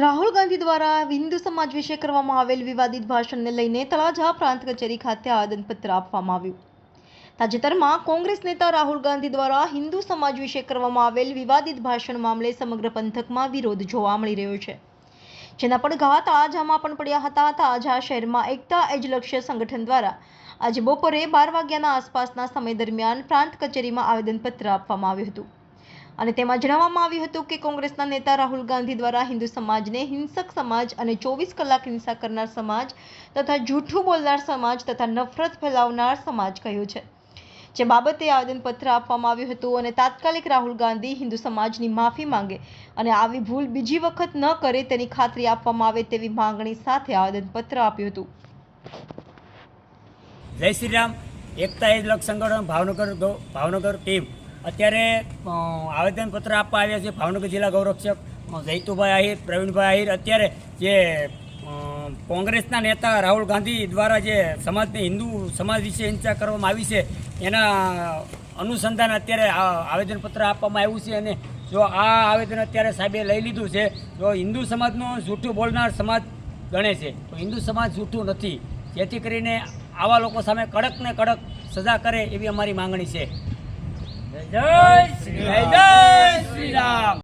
રાહુલ ગાંધી દ્વારા હિન્દુ સમાજ વિશે કરવામાં આવેલ વિવાદિત ભાષણને લઈને તળાજા પ્રાંત કચેરી ખાતે આવેદનપત્ર આપવામાં આવ્યું. તાજેતરમાં કોંગ્રેસ નેતા રાહુલ ગાંધી દ્વારા હિન્દુ સમાજ વિશે કરવામાં આવેલ વિવાદિત ભાષણ મામલે સમગ્ર પંથકમાં વિરોધ જોવા મળી રહ્યો છે. જેના પડઘા તળાજામાં પણ પડ્યા હતા. તળાજા શહેરમાં એકતા એજલક્ષ્ય સંગઠન દ્વારા આજે બપોરે બાર વાગ્યાના આસપાસના સમય દરમિયાન પ્રાંત કચેરીમાં આવેદનપત્ર આપવામાં આવ્યું હતું. અને તેમાં જણાવવામાં આવ્યું હતું કે કોંગ્રેસના નેતા રાહુલ ગાંધી દ્વારા હિન્દુ સમાજને હિંસક સમાજ અને ચોવીસ કલાક હિંસા કરનાર સમાજ તથા જૂઠું બોલનાર સમાજ તથા નફરત ફેલાવનાર સમાજ કહ્યું છે. જે બાબતે આવેદનપત્ર આપવામાં આવ્યું હતું અને તાત્કાલિક રાહુલ ગાંધી હિન્દુ સમાજની માફી માંગે અને આવી ભૂલ બીજી વખત ન કરે તેની ખાતરી આપવામાં આવે તેવી માંગણી સાથે આવેદનપત્ર આપ્યું હતું. જય શ્રી રામ. એકતા એજ લક્ષ સંગઠન ભાવનગર ભાવનગર ટીમ. અત્યારે આવેદનપત્ર આપવા આવ્યા છે ભાવનગર જિલ્લા ગૌરક્ષક જૈતુભાઈ આહિર, પ્રવીણભાઈ આહિર. અત્યારે જે કોંગ્રેસના નેતા રાહુલ ગાંધી દ્વારા જે સમાજને હિન્દુ સમાજ વિશે હિંસા કરવામાં આવી છે, એના અનુસંધાન અત્યારે આવેદનપત્ર આપવામાં આવ્યું છે અને જો આ આવેદન અત્યારે સાહેબે લઈ લીધું છે જો હિન્દુ સમાજનો જૂઠું બોલનાર સમાજ ગણે છે. તો હિન્દુ સમાજ જૂઠું નથી. જેથી કરીને આવા લોકો સામે કડક ને કડક સજા કરે એવી અમારી માંગણી છે. જય શ્રી જય શ્રી રામ.